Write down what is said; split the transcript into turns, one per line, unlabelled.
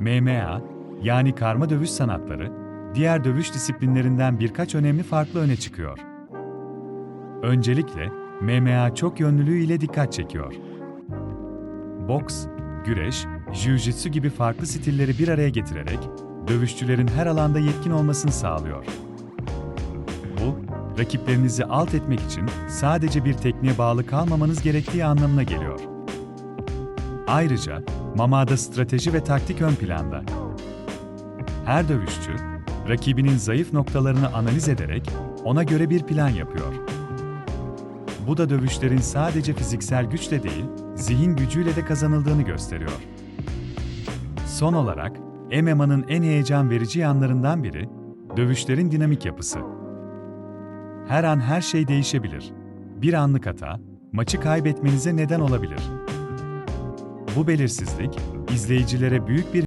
MMA, yani karma dövüş sanatları, diğer dövüş disiplinlerinden birkaç önemli farklı öne çıkıyor. Öncelikle, MMA çok yönlülüğü ile dikkat çekiyor. Boks, güreş, jiu-jitsu gibi farklı stilleri bir araya getirerek, dövüşçülerin her alanda yetkin olmasını sağlıyor. Bu, rakiplerinizi alt etmek için sadece bir tekniğe bağlı kalmamanız gerektiği anlamına geliyor. Ayrıca, Mama'da strateji ve taktik ön planda. Her dövüşçü, rakibinin zayıf noktalarını analiz ederek ona göre bir plan yapıyor. Bu da dövüşlerin sadece fiziksel güçle değil, zihin gücüyle de kazanıldığını gösteriyor. Son olarak, MMA'nın en heyecan verici yanlarından biri, dövüşlerin dinamik yapısı. Her an her şey değişebilir. Bir anlık hata, maçı kaybetmenize neden olabilir. Bu belirsizlik, izleyicilere büyük bir